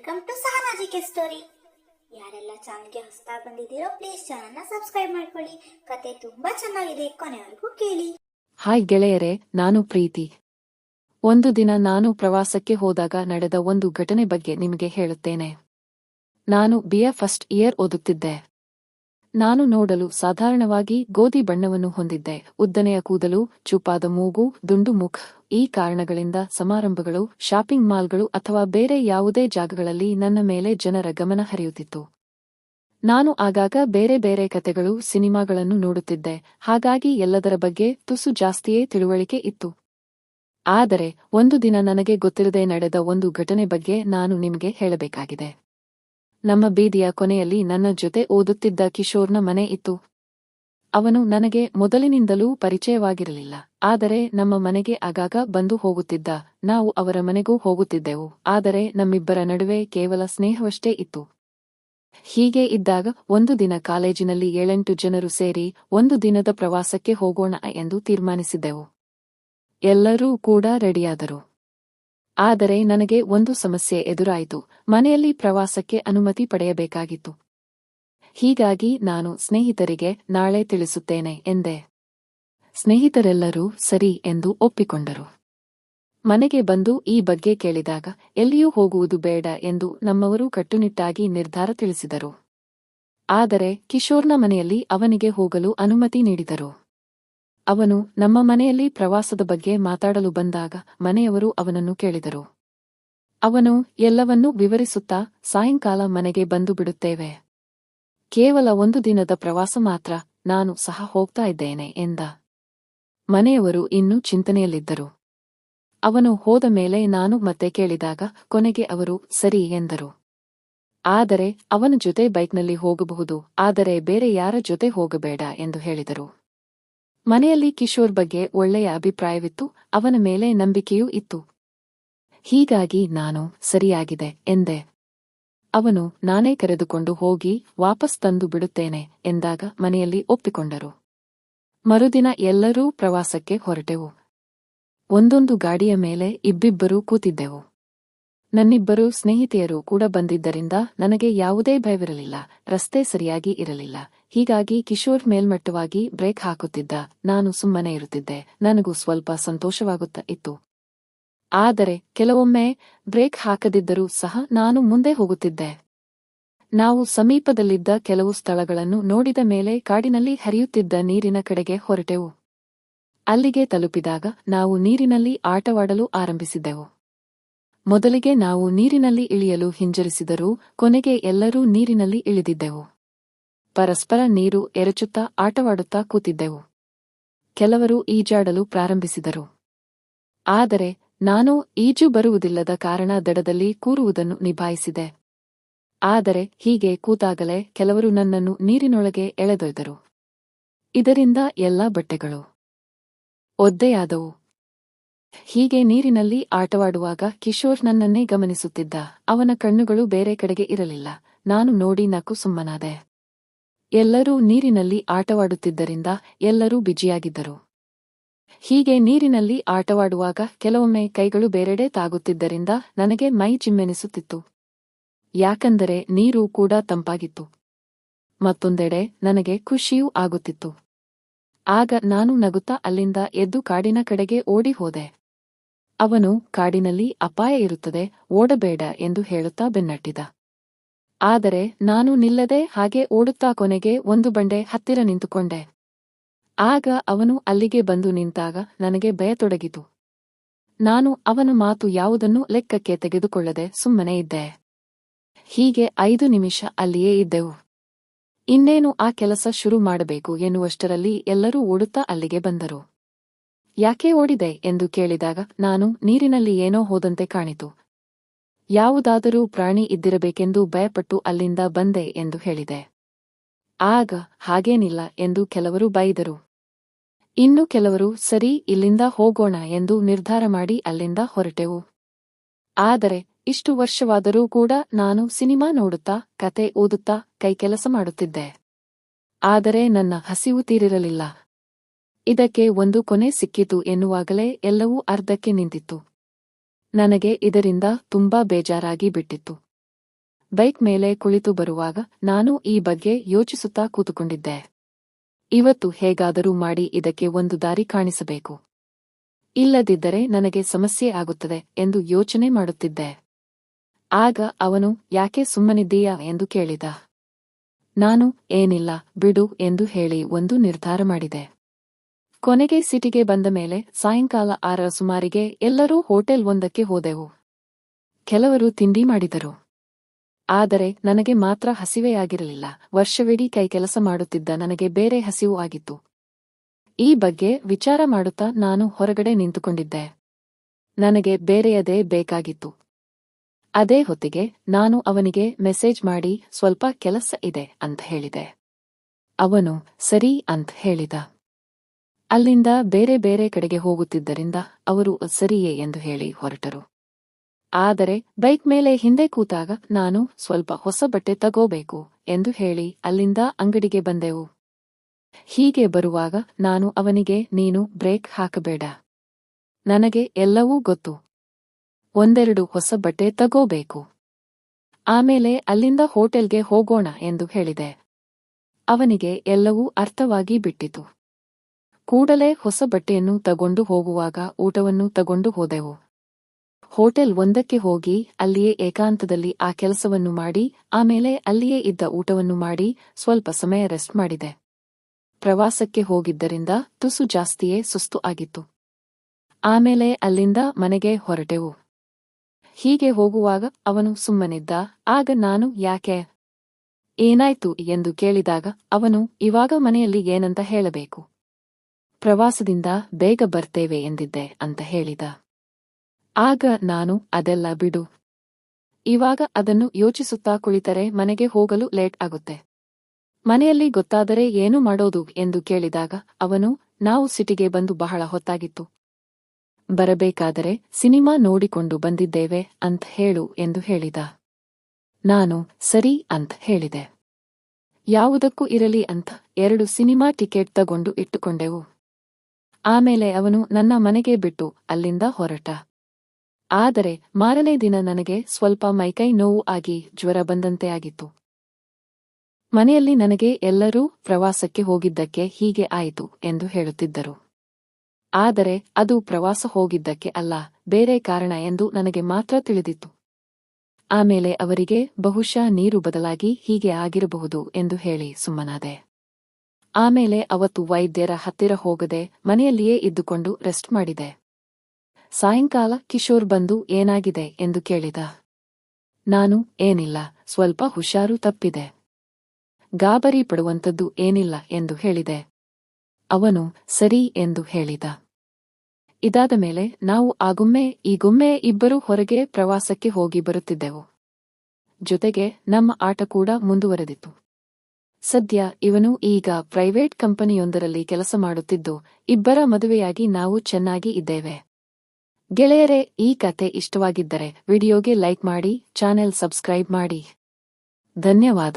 Welcome to ಸಹನಾಜಿಕೆ story ಯಾರೆಲ್ಲ ಚಾನಲ್ಗೆ ಹೊಸತಾ ಬಂದಿದ್ದೀರೋ please ಚಾನಲ್ನ ಸಬ್ಸ್ಕ್ರೈಬ್ ಮಾಡ್ಕೊಳ್ಳಿ. ಕತೆ ತುಂಬಾ ಚೆನ್ನಾಗಿದೆ, ಕೊನೆವರೆಗೂ ಕೇಳಿ. ಹಾಯ್ ಗೆಳೆಯರೆ, ನಾನು ಪ್ರೀತಿ. ಒಂದು ದಿನ ನಾನು ಪ್ರವಾಸಕ್ಕೆ ಹೋದಾಗ ನಡೆದ ಒಂದು ಘಟನೆ ಬಗ್ಗೆ ನಿಮಗೆ ಹೇಳುತ್ತೇನೆ. ನಾನು ಬಿಎ ಫಸ್ಟ್ ಇಯರ್ ಓದುತ್ತಿದ್ದೆ. ನಾನು ನೋಡಲು ಸಾಧಾರಣವಾಗಿ ಗೋಧಿ ಬಣ್ಣವನ್ನು ಹೊಂದಿದ್ದೆ. ಉದ್ದನೆಯ ಕೂದಲು, ಚೂಪಾದ ಮೂಗು, ದುಂಡು ಮುಖ, ಈ ಕಾರಣಗಳಿಂದ ಸಮಾರಂಭಗಳು, ಶಾಪಿಂಗ್ ಮಾಲ್ಗಳು ಅಥವಾ ಬೇರೆ ಯಾವುದೇ ಜಾಗಗಳಲ್ಲಿ ನನ್ನ ಮೇಲೆ ಜನರ ಗಮನ ಹರಿಯುತ್ತಿತ್ತು. ನಾನು ಆಗಾಗ ಬೇರೆ ಬೇರೆ ಕತೆಗಳು ಸಿನಿಮಾಗಳನ್ನು ನೋಡುತ್ತಿದ್ದೆ. ಹಾಗಾಗಿ ಎಲ್ಲದರ ಬಗ್ಗೆ ತುಸು ಜಾಸ್ತಿಯೇ ತಿಳುವಳಿಕೆ ಇತ್ತು. ಆದರೆ, ಒಂದು ದಿನ ನನಗೆ ಗೊತ್ತಿರದೆ ನಡೆದ ಒಂದು ಘಟನೆ ಬಗ್ಗೆ ನಾನು ನಿಮಗೆ ಹೇಳಬೇಕಾಗಿದೆ. ನಮ್ಮ ಬೀದಿಯ ಕೊನೆಯಲ್ಲಿ ನನ್ನ ಜೊತೆ ಓದುತ್ತಿದ್ದ ಕಿಶೋರ್ನ ಮನೆ ಇತ್ತು. ಅವನು ನನಗೆ ಮೊದಲಿನಿಂದಲೂ ಪರಿಚಯವಾಗಿರಲಿಲ್ಲ, ಆದರೆ ನಮ್ಮ ಮನೆಗೆ ಆಗಾಗ ಬಂದು ಹೋಗುತ್ತಿದ್ದ. ನಾವು ಅವರ ಮನೆಗೂ ಹೋಗುತ್ತಿದ್ದೆವು, ಆದರೆ ನಮ್ಮಿಬ್ಬರ ನಡುವೆ ಕೇವಲ ಸ್ನೇಹವಷ್ಟೇ ಇತ್ತು. ಹೀಗೆ ಇದ್ದಾಗ ಒಂದು ದಿನ ಕಾಲೇಜಿನಲ್ಲಿ ಏಳೆಂಟು ಜನರು ಸೇರಿ ಒಂದು ದಿನದ ಪ್ರವಾಸಕ್ಕೆ ಹೋಗೋಣ ಎಂದು ತೀರ್ಮಾನಿಸಿದ್ದೆವು. ಎಲ್ಲರೂ ಕೂಡ ರೆಡಿಯಾದರು. ಆದರೆ ನನಗೆ ಒಂದು ಸಮಸ್ಯೆ ಎದುರಾಯಿತು. ಮನೆಯಲ್ಲಿ ಪ್ರವಾಸಕ್ಕೆ ಅನುಮತಿ ಪಡೆಯಬೇಕಾಗಿತ್ತು. ಹೀಗಾಗಿ ನಾನು ಸ್ನೇಹಿತರಿಗೆ ನಾಳೆ ತಿಳಿಸುತ್ತೇನೆ ಎಂದೆ. ಸ್ನೇಹಿತರೆಲ್ಲರೂ ಸರಿ ಎಂದು ಒಪ್ಪಿಕೊಂಡರು. ಮನೆಗೆ ಬಂದು ಈ ಬಗ್ಗೆ ಕೇಳಿದಾಗ, ಎಲ್ಲಿಯೂ ಹೋಗುವುದು ಬೇಡ ಎಂದು ನಮ್ಮವರು ಕಟ್ಟುನಿಟ್ಟಾಗಿ ನಿರ್ಧಾರ ತಿಳಿಸಿದರು. ಆದರೆ ಕಿಶೋರ್ನ ಮನೆಯಲ್ಲಿ ಅವನಿಗೆ ಹೋಗಲು ಅನುಮತಿ ನೀಡಿದರು. ಅವನು ನಮ್ಮ ಮನೆಯಲ್ಲಿ ಪ್ರವಾಸದ ಬಗ್ಗೆ ಮಾತಾಡಲು ಬಂದಾಗ ಮನೆಯವರು ಅವನನ್ನು ಕೇಳಿದರು. ಅವನು, ಎಲ್ಲವನ್ನೂ ವಿವರಿಸುತ್ತಾ ಸಾಯಂಕಾಲ ಮನೆಗೆ ಬಂದು ಬಿಡುತ್ತೇವೆ. ಕೇವಲ ಒಂದು ದಿನದ ಪ್ರವಾಸ ಮಾತ್ರ ನಾನು ಸಹ ಹೋಗ್ತಾ ಇದ್ದೇನೆ ಎಂದ. ಮನೆಯವರು ಇನ್ನೂ ಚಿಂತನೆಯಲ್ಲಿದ್ದರು. ಅವನು ಹೋದ ಮೇಲೆ ನಾನು ಮತ್ತೆ ಕೇಳಿದಾಗ ಕೊನೆಗೆ ಅವರು, ಸರಿ ಎಂದರು. ಆದರೆ ಅವನ ಜೊತೆ ಬೈಕ್ನಲ್ಲಿ ಹೋಗಬಹುದು, ಆದರೆ ಬೇರೆ ಯಾರ ಜೊತೆ ಹೋಗಬೇಡ ಎಂದು ಹೇಳಿದರು. ಮನೆಯಲ್ಲಿ ಕಿಶೋರ್ ಬಗ್ಗೆ ಒಳ್ಳೆಯ ಅಭಿಪ್ರಾಯವಿತ್ತು, ಅವನ ಮೇಲೆ ನಂಬಿಕೆಯೂ ಇತ್ತು. ಹೀಗಾಗಿ ನಾನು ಸರಿಯಾಗಿದೆ ಎಂದೆ. ಅವನು, ನಾನೇ ಕರೆದುಕೊಂಡು ಹೋಗಿ ವಾಪಸ್ ತಂದು ಬಿಡುತ್ತೇನೆ ಎಂದಾಗ ಮನೆಯಲ್ಲಿ ಒಪ್ಪಿಕೊಂಡರು. ಮರುದಿನ ಎಲ್ಲರೂ ಪ್ರವಾಸಕ್ಕೆ ಹೊರಟೆವು. ಒಂದೊಂದು ಗಾಡಿಯ ಮೇಲೆ ಇಬ್ಬಿಬ್ಬರೂ ಕೂತಿದ್ದೆವು. ನನ್ನಿಬ್ಬರು ಸ್ನೇಹಿತೆಯರು ಕೂಡ ಬಂದಿದ್ದರಿಂದ ನನಗೆ ಯಾವುದೇ ಭಯವಿರಲಿಲ್ಲ, ರಸ್ತೆ ಸರಿಯಾಗಿ ಇರಲಿಲ್ಲ. ಹೀಗಾಗಿ ಕಿಶೋರ್ ಮೇಲ್ಮಟ್ಟವಾಗಿ ಬ್ರೇಕ್ ಹಾಕುತ್ತಿದ್ದ. ನಾನು ಸುಮ್ಮನೆ ಇರುತ್ತಿದ್ದೆ. ನನಗೂ ಸ್ವಲ್ಪ ಸಂತೋಷವಾಗುತ್ತಾ ಇತ್ತು. ಆದರೆ ಕೆಲವೊಮ್ಮೆ ಬ್ರೇಕ್ ಹಾಕದಿದ್ದರೂ ಸಹ ನಾನು ಮುಂದೆ ಹೋಗುತ್ತಿದ್ದೆ. ನಾವು ಸಮೀಪದಲ್ಲಿದ್ದ ಕೆಲವು ಸ್ಥಳಗಳನ್ನು ನೋಡಿದ ಮೇಲೆ ಕಾಡಿನಲ್ಲಿ ಹರಿಯುತ್ತಿದ್ದ ನೀರಿನ ಕಡೆಗೆ ಹೊರಟೆವು. ಅಲ್ಲಿಗೆ ತಲುಪಿದಾಗ ನಾವು ನೀರಿನಲ್ಲಿ ಆಟವಾಡಲು ಆರಂಭಿಸಿದ್ದೆವು. ಮೊದಲಿಗೆ ನಾವು ನೀರಿನಲ್ಲಿ ಇಳಿಯಲು ಹಿಂಜರಿಸಿದರೂ ಕೊನೆಗೆ ಎಲ್ಲರೂ ನೀರಿನಲ್ಲಿ ಇಳಿದಿದ್ದೆವು. ಪರಸ್ಪರ ನೀರು ಎರಚುತ್ತಾ ಆಟವಾಡುತ್ತಾ ಕೂತಿದ್ದೆವು. ಕೆಲವರು ಈಜಾಡಲು ಪ್ರಾರಂಭಿಸಿದರು. ಆದರೆ ನಾನು ಈಜು ಬರುವುದಿಲ್ಲದ ಕಾರಣ ದಡದಲ್ಲಿ ಕೂರುವುದನ್ನು ನಿಭಾಯಿಸಿದೆ. ಆದರೆ ಹೀಗೆ ಕೂತಾಗಲೇ ಕೆಲವರು ನನ್ನನ್ನು ನೀರಿನೊಳಗೆ ಎಳೆದೊಯ್ದರು. ಇದರಿಂದ ಎಲ್ಲ ಬಟ್ಟೆಗಳು ಒದ್ದೆಯಾದವು. ಹೀಗೆ ನೀರಿನಲ್ಲಿ ಆಟವಾಡುವಾಗ ಕಿಶೋರ್ ನನ್ನನ್ನೇ ಗಮನಿಸುತ್ತಿದ್ದ. ಅವನ ಕಣ್ಣುಗಳು ಬೇರೆ ಕಡೆಗೆ ಇರಲಿಲ್ಲ. ನಾನು ನೋಡಿ ನಕ್ಕು ಸುಮ್ಮನಾದೆ. ಎಲ್ಲರೂ ನೀರಿನಲ್ಲಿ ಆಟವಾಡುತ್ತಿದ್ದರಿಂದ ಎಲ್ಲರೂ ಬಿಜಿಯಾಗಿದ್ದರು ಹೀಗೆ ನೀರಿನಲ್ಲಿ ಆಟವಾಡುವಾಗ ಕೆಲವೊಮ್ಮೆ ಕೈಗಳು ಬೇರೆಡೆ ತಾಗುತ್ತಿದ್ದರಿಂದ ನನಗೆ ಮೈ ಚಿಮ್ಮೆನಿಸುತ್ತಿತ್ತು. ಯಾಕಂದರೆ ನೀರು ಕೂಡ ತಂಪಾಗಿತ್ತು. ಮತ್ತೊಂದೆಡೆ ನನಗೆ ಖುಷಿಯೂ ಆಗುತ್ತಿತ್ತು. ಆಗ ನಾನು ನಗುತ್ತಾ ಅಲ್ಲಿಂದ ಎದ್ದು ಕಾಡಿನ ಕಡೆಗೆ ಓಡಿ ಹೋದೆ. ಅವನು ಕಾಡಿನಲ್ಲಿ ಅಪಾಯ ಇರುತ್ತದೆ, ಓಡಬೇಡ ಎಂದು ಹೇಳುತ್ತಾ ಬೆನ್ನಟ್ಟಿದ. ಆದರೆ ನಾನು ನಿಲ್ಲದೆ ಹಾಗೆ ಓಡುತ್ತಾ ಕೊನೆಗೆ ಒಂದು ಬಂಡೆ ಹತ್ತಿರ ನಿಂತುಕೊಂಡೆ. ಆಗ ಅವನು ಅಲ್ಲಿಗೆ ಬಂದು ನಿಂತಾಗ ನನಗೆ ಭಯತೊಡಗಿತು. ನಾನು ಅವನ ಮಾತು ಯಾವುದನ್ನೂ ಲೆಕ್ಕಕ್ಕೆ ತೆಗೆದುಕೊಳ್ಳದೆ ಸುಮ್ಮನೆ ಇದ್ದೆ. ಹೀಗೆ ಐದು ನಿಮಿಷ ಅಲ್ಲಿಯೇ ಇದ್ದೆವು. ಇನ್ನೇನು ಆ ಕೆಲಸ ಶುರು ಮಾಡಬೇಕು ಎನ್ನುವಷ್ಟರಲ್ಲಿ ಎಲ್ಲರೂ ಓಡುತ್ತಾ ಅಲ್ಲಿಗೆ ಬಂದರು. ಯಾಕೆ ಓಡಿದೆ ಎಂದು ಕೇಳಿದಾಗ ನಾನು ನೀರಿನಲ್ಲಿ ಏನೋ ಹೋದಂತೆ ಕಾಣಿತು. ಯಾವುದಾದರೂ ಪ್ರಾಣಿ ಇದ್ದಿರಬೇಕೆಂದು ಭಯಪಟ್ಟು ಅಲ್ಲಿಂದ ಬಂದೆ ಎಂದು ಹೇಳಿದೆ. ಆಗ ಹಾಗೇನಿಲ್ಲ ಎಂದು ಕೆಲವರು ಬೈದರು ಇನ್ನು ಕೆಲವರು, ಸರಿ, ಇಲ್ಲಿಂದ ಹೋಗೋಣ ಎಂದು ನಿರ್ಧಾರ ಮಾಡಿ ಅಲ್ಲಿಂದ ಹೊರಟೆವು. ಆದರೆ, ಇಷ್ಟು ವರ್ಷವಾದರೂ ಕೂಡ ನಾನು ಸಿನಿಮಾ ನೋಡುತ್ತಾ, ಕತೆ ಓದುತ್ತಾ, ಕೈಕೆಲಸ ಮಾಡುತ್ತಿದ್ದೆ. ಆದರೆ ನನ್ನ ಹಸಿವು ತೀರಿರಲಿಲ್ಲ. ಇದಕ್ಕೆ ಒಂದು ಕೊನೆ ಸಿಕ್ಕಿತು ಎನ್ನುವಾಗಲೇ ಎಲ್ಲವೂ ಅರ್ಧಕ್ಕೆ ನಿಂತಿತ್ತು. ನನಗೆ ಇದರಿಂದ ತುಂಬಾ ಬೇಜಾರಾಗಿ ಬಿಟ್ಟಿತ್ತು. ಬೈಕ್ ಮೇಲೆ ಕುಳಿತು ಬರುವಾಗ ನಾನು ಈ ಬಗ್ಗೆ ಯೋಚಿಸುತ್ತಾ ಕೂತುಕೊಂಡಿದ್ದೆ. ಇವತ್ತು ಹೇಗಾದರೂ ಮಾಡಿ ಇದಕ್ಕೆ ಒಂದು ದಾರಿ ಕಾಣಿಸಬೇಕು. ಇಲ್ಲದಿದ್ದರೆ ನನಗೆ ಸಮಸ್ಯೆ ಆಗುತ್ತದೆ ಎಂದು ಯೋಚನೆ ಮಾಡುತ್ತಿದ್ದೆ. ಆಗ ಅವನು, ಯಾಕೆ ಸುಮ್ಮನಿದ್ದೀಯಾ? ಎಂದು ಕೇಳಿದ. ನಾನು, ಏನಿಲ್ಲ, ಬಿಡು ಎಂದು ಹೇಳಿ ಒಂದು ನಿರ್ಧಾರ ಮಾಡಿದೆ. ಕೊನೆಗೆ ಸಿಟಿಗೆ ಬಂದ ಮೇಲೆ ಸಾಯಂಕಾಲ ಆರರ ಸುಮಾರಿಗೆ ಎಲ್ಲರೂ ಹೋಟೆಲ್ ಒಂದಕ್ಕೆ ಹೋದೆವು. ಕೆಲವರು ತಿಂಡಿ ಮಾಡಿದರು. ಆದರೆ ನನಗೆ ಮಾತ್ರ ಹಸಿವೆಯಾಗಿರಲಿಲ್ಲ ವರ್ಷವಿಡೀ ಕೈ ಕೆಲಸ ಮಾಡುತ್ತಿದ್ದ ನನಗೆ ಬೇರೆ ಹಸಿವು ಆಗಿತ್ತು. ಈ ಬಗ್ಗೆ ವಿಚಾರ ಮಾಡುತ್ತಾ ನಾನು ಹೊರಗಡೆ ನಿಂತುಕೊಂಡಿದ್ದೆ. ನನಗೆ ಬೇರೆಯದೇ ಬೇಕಾಗಿತ್ತು. ಅದೇ ಹೊತ್ತಿಗೆ ನಾನು ಅವನಿಗೆ ಮೆಸೇಜ್ ಮಾಡಿ, ಸ್ವಲ್ಪ ಕೆಲಸ ಇದೆ ಅಂತ ಹೇಳಿದೆ. ಅವನು, ಸರಿ ಅಂತ ಹೇಳಿದ. ಅಲ್ಲಿಂದ ಬೇರೆ ಬೇರೆ ಕಡೆಗೆ ಹೋಗುತ್ತಿದ್ದರಿಂದ ಅವರು ಸರಿಯೇ ಎಂದು ಹೇಳಿ ಹೊರಟರು. ಆದರೆ ಬೈಕ್ ಮೇಲೆ ಹಿಂದೆ ಕೂತಾಗ ನಾನು ಸ್ವಲ್ಪ ಹೊಸ ಬಟ್ಟೆ ತಗೋಬೇಕು ಎಂದು ಹೇಳಿ ಅಲ್ಲಿಂದ ಅಂಗಡಿಗೆ ಬಂದೆವು. ಹೀಗೆ ಬರುವಾಗ ನಾನು ಅವನಿಗೆ, ನೀನು ಬ್ರೇಕ್ ಹಾಕಬೇಡ. ನನಗೆ ಎಲ್ಲವೂ ಗೊತ್ತು. ಒಂದೆರಡು ಹೊಸ ಬಟ್ಟೆ ತಗೋಬೇಕು. ಆಮೇಲೆ ಅಲ್ಲಿಂದ ಹೋಟೆಲ್ಗೆ ಹೋಗೋಣ ಎಂದು ಹೇಳಿದೆ. ಅವನಿಗೆ ಎಲ್ಲವೂ ಅರ್ಥವಾಗಿ ಬಿಟ್ಟಿತು. ಕೂಡಲೇ ಹೊಸ ಬಟ್ಟೆಯನ್ನು ತಗೊಂಡು ಹೋಗುವಾಗ ಊಟವನ್ನು ತಗೊಂಡು ಹೋದೆವು. ಹೋಟೆಲ್ ಒಂದಕ್ಕೆ ಹೋಗಿ ಅಲ್ಲಿಯೇ ಏಕಾಂತದಲ್ಲಿ ಆ ಕೆಲಸವನ್ನು ಮಾಡಿ, ಆಮೇಲೆ ಅಲ್ಲಿಯೇ ಇದ್ದ ಊಟವನ್ನು ಮಾಡಿ ಸ್ವಲ್ಪ ಸಮಯ ರೆಸ್ಟ್ ಮಾಡಿದೆ. ಪ್ರವಾಸಕ್ಕೆ ಹೋಗಿದ್ದರಿಂದ ತುಸು ಜಾಸ್ತಿಯೇ ಸುಸ್ತು ಆಗಿತ್ತು. ಆಮೇಲೆ ಅಲ್ಲಿಂದ ಮನೆಗೆ ಹೊರಟೆವು. ಹೀಗೆ ಹೋಗುವಾಗ ಅವನು ಸುಮ್ಮನಿದ್ದ, ಆಗ ನಾನು ಯಾಕೆ? ಏನಾಯ್ತು? ಎಂದು ಕೇಳಿದಾಗ ಅವನು, ಇವಾಗ ಮನೆಯಲ್ಲಿ ಏನಂತ ಹೇಳಬೇಕು? ಪ್ರವಾಸದಿಂದ ಬೇಗ ಬರ್ತೇವೆ ಎಂದಿದ್ದೆ ಅಂತ ಹೇಳಿದ. ಆಗ ನಾನು ಅದೆಲ್ಲ ಬಿಡು. ಇವಾಗ ಅದನ್ನು ಯೋಚಿಸುತ್ತಾ ಕುಳಿತರೆ ಮನೆಗೆ ಹೋಗಲು ಲೇಟ್ ಆಗುತ್ತೆ. ಮನೆಯಲ್ಲಿ ಗೊತ್ತಾದರೆ ಏನು ಮಾಡೋದು ಎಂದು ಕೇಳಿದಾಗ ಅವನು, ನಾವು ಸಿಟಿಗೆ ಬಂದು ಬಹಳ ಹೊತ್ತಾಗಿತ್ತು. ಬರಬೇಕಾದರೆ ಸಿನಿಮಾ ನೋಡಿಕೊಂಡು ಬಂದಿದ್ದೇವೆ ಅಂತ ಹೇಳು ಎಂದು ಹೇಳಿದ. ನಾನು, ಸರಿ ಅಂತ ಹೇಳಿದೆ. ಯಾವುದಕ್ಕೂ ಇರಲಿ ಅಂತ ಎರಡು ಸಿನಿಮಾ ಟಿಕೆಟ್ ತಗೊಂಡು ಇಟ್ಟುಕೊಂಡೆವು. ಆಮೇಲೆ ಅವನು ನನ್ನ ಮನೆಗೆ ಬಿಟ್ಟು ಅಲ್ಲಿಂದ ಹೊರಟ. ಆದರೆ ಮಾರನೇ ದಿನ ನನಗೆ ಸ್ವಲ್ಪ ಮೈಕೈ ನೋವು ಆಗಿ ಜ್ವರ ಬಂದಂತೆ ಆಗಿತ್ತು. ಮನೆಯಲ್ಲಿ ನನಗೆ ಎಲ್ಲರೂ ಪ್ರವಾಸಕ್ಕೆ ಹೋಗಿದ್ದಕ್ಕೆ ಹೀಗೆ ಆಯಿತು ಎಂದು ಹೇಳುತ್ತಿದ್ದರು. ಆದರೆ ಅದು ಪ್ರವಾಸ ಹೋಗಿದ್ದಕ್ಕೆ ಅಲ್ಲ, ಬೇರೆ ಕಾರಣ ಎಂದು ನನಗೆ ಮಾತ್ರ ತಿಳಿದಿತ್ತು. ಆಮೇಲೆ ಅವರಿಗೆ ಬಹುಶಃ ನೀರು ಬದಲಾಗಿ ಹೀಗೆ ಆಗಿರಬಹುದು ಎಂದು ಹೇಳಿ ಸುಮ್ಮನಾದೆ. ಆಮೇಲೆ ಅವತ್ತು ವೈದ್ಯರ ಹತ್ತಿರ ಹೋಗದೆ ಮನೆಯಲ್ಲಿಯೇ ಇದ್ದುಕೊಂಡು ರೆಸ್ಟ್ ಮಾಡಿದೆ. ಸಾಯಂಕಾಲ ಕಿಶೋರ್ ಬಂದು ಏನಾಗಿದೆ ಎಂದು ಕೇಳಿದ. ನಾನು ಏನಿಲ್ಲ, ಸ್ವಲ್ಪ ಹುಷಾರು ತಪ್ಪಿದೆ. ಗಾಬರಿ ಪಡುವಂಥದ್ದು ಏನಿಲ್ಲ ಎಂದು ಹೇಳಿದೆ. ಅವನು ಸರಿ ಎಂದು ಹೇಳಿದ. ಇದಾದ ಮೇಲೆ ನಾವು ಆಗೊಮ್ಮೆ ಈಗೊಮ್ಮೆ ಇಬ್ಬರೂ ಹೊರಗೆ ಪ್ರವಾಸಕ್ಕೆ ಹೋಗಿ ಬರುತ್ತಿದ್ದೆವು. ಜೊತೆಗೆ ನಮ್ಮ ಆಟ ಕೂಡ ಮುಂದುವರೆದಿತ್ತು. ಸದ್ಯ ಇವನು ಈಗ ಪ್ರೈವೇಟ್ ಕಂಪನಿಯೊಂದರಲ್ಲಿ ಕೆಲಸ ಮಾಡುತ್ತಿದ್ದು, ಇಬ್ಬರ ಮದುವೆಯಾಗಿ ನಾವು ಚೆನ್ನಾಗಿ ಇದ್ದೇವೆ. ಗೆಳೆಯರೇ, ಈ ಕತೆ ಇಷ್ಟವಾಗಿದ್ದರೆ ವಿಡಿಯೋಗೆ ಲೈಕ್ ಮಾಡಿ, ಚಾನೆಲ್ ಸಬ್ಸ್ಕ್ರೈಬ್ ಮಾಡಿ. ಧನ್ಯವಾದ.